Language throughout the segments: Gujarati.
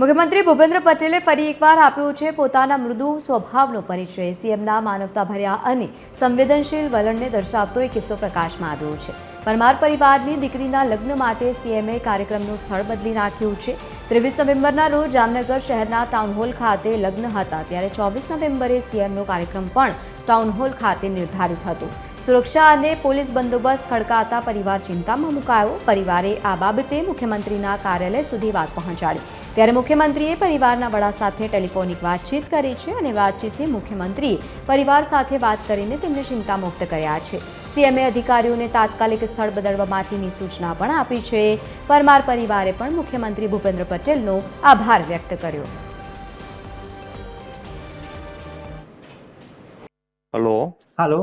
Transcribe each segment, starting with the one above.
મુખ્યમંત્રી ભૂપેન્દ્ર પટેલે ફરી એકવાર આપ્યો છે પોતાના મૃદુ સ્વભાવનો પરિચય. સીએમના માનવતાભર્યા અને સંવેદનશીલ વલણને દર્શાવતો એ કિસ્સો પ્રકાશમાં આવ્યો છે. પરમાર પરિવારની દીકરીના લગ્ન માટે સીએમએ કાર્યક્રમનું સ્થળ બદલી નાખ્યું છે. ત્રેવીસ નવેમ્બરના રોજ જામનગર શહેરના ટાઉનહોલ ખાતે લગ્ન હતા. ત્યારે ચોવીસ નવેમ્બરે સીએમનો કાર્યક્રમ પણ ટાઉન હોલ ખાતે નિર્ધારિત હતો. સુરક્ષા અને પોલીસ બંદોબસ્ત ખડકાતા પરિવાર ચિંતામાં મુકાયો. પરિવારે આ બાબતે મુખ્યમંત્રીના કાર્યાલય સુધી વાત પહોંચાડી. ત્યારે મુખ્યમંત્રીએ પરિવારના વડા સાથે ટેલિફોનિક વાતચીત કરી છે અને વાતચીતથી મુખ્યમંત્રીએ પરિવાર સાથે વાત કરીને તેમને ચિંતામુક્ત કર્યા છે. સીએમએ અધિકારીઓને તાત્કાલિક સ્થળ બદલવા માટેની સૂચના પણ આપી છે. પરમાર પરિવારે પણ મુખ્યમંત્રી ભૂપેન્દ્ર પટેલનો આભાર વ્યક્ત કર્યો. હલો હાલો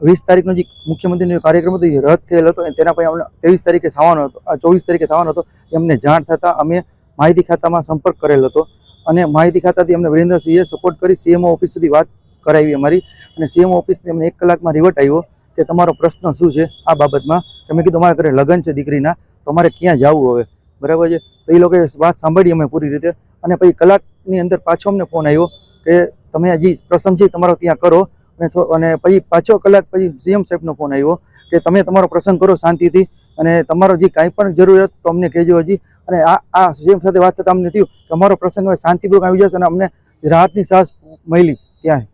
વીસ તારીખનો જે મુખ્યમંત્રીનો કાર્યક્રમ હતો, એ રદ થયેલો હતો અને તેના પછી અમને ત્રેવીસ તારીખે થવાનો હતો. આ ચોવીસ તારીખે થવાનો હતો, એમને જાણ થતાં અમે માહિતી ખાતામાં સંપર્ક કરેલો હતો અને માહિતી ખાતાથી અમને વિરેન્દ્રસિંહે સપોર્ટ કરી સીએમઓ ઓફિસ સુધી વાત કરાવી અમારી અને સીએમઓ ઓફિસથી અમને એક કલાકમાં રિવર્ટ આવ્યો કે તમારો પ્રશ્ન શું છે આ બાબતમાં. કે મેં કીધું અમારા ઘરે લગ્ન છે દીકરીના, તો અમારે ક્યાં જવું હવે? બરાબર છે? તો એ લોકોએ વાત સાંભળી અમે પૂરી રીતે અને પછી કલાકની અંદર પાછો અમને ફોન આવ્યો કે, તમે હજી પ્રસંગ છે તમારો ત્યાં કરો અને અને પછી પાછો કલાક પછી સીએમ સાહેબનો ફોન આવ્યો કે તમે તમારો પ્રસંગ કરો શાંતિથી અને તમારો જે કાંઈ પણ જરૂરિયાત તો અમને કહેજો હજી. અને આ આ સીએમ સાથે વાત થતાં અમને થયું કે અમારો પ્રસંગ હવે શાંતિપૂર્વક આવી જશે અને અમને રાહતની સાસ મળી ત્યાં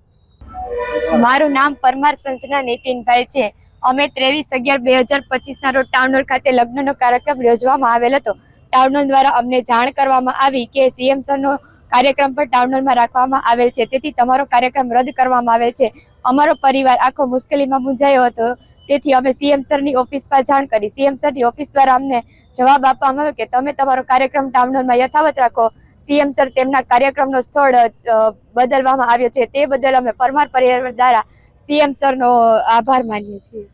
મારું નામ પરમાર સંજના નીતિનભાઈ છે. અમે ત્રેવીસ અગિયાર બે હજાર પચીસના રોજ ટાઉન હોલ ખાતે લગ્નનો કાર્યક્રમ યોજવામાં આવેલ હતો. ટાઉન હોલ દ્વારા અમને જાણ કરવામાં આવી કે સીએમ સરનો કાર્યક્રમ પણ ટાઉનહોલમાં રાખવામાં આવેલ છે. તેથી તમારો કાર્યક્રમ રદ કરવામાં આવેલ છે. અમારો પરિવાર આખો મુશ્કેલીમાં મૂંઝાયો હતો. તેથી અમે સીએમ સરની ઓફિસમાં જાણ કરી. સીએમ સરની ઓફિસ દ્વારા અમને જવાબ આપવામાં આવ્યો કે તમે તમારો કાર્યક્રમ ટાઉનહોલમાં યથાવત રાખો. સીએમ સર તેમના કાર્યક્રમનો સ્થળ બદલવામાં આવ્યો છે. તે બદલ અમે પરમાર પરિવાર દ્વારા સીએમ સરનો આભાર માનીએ છીએ.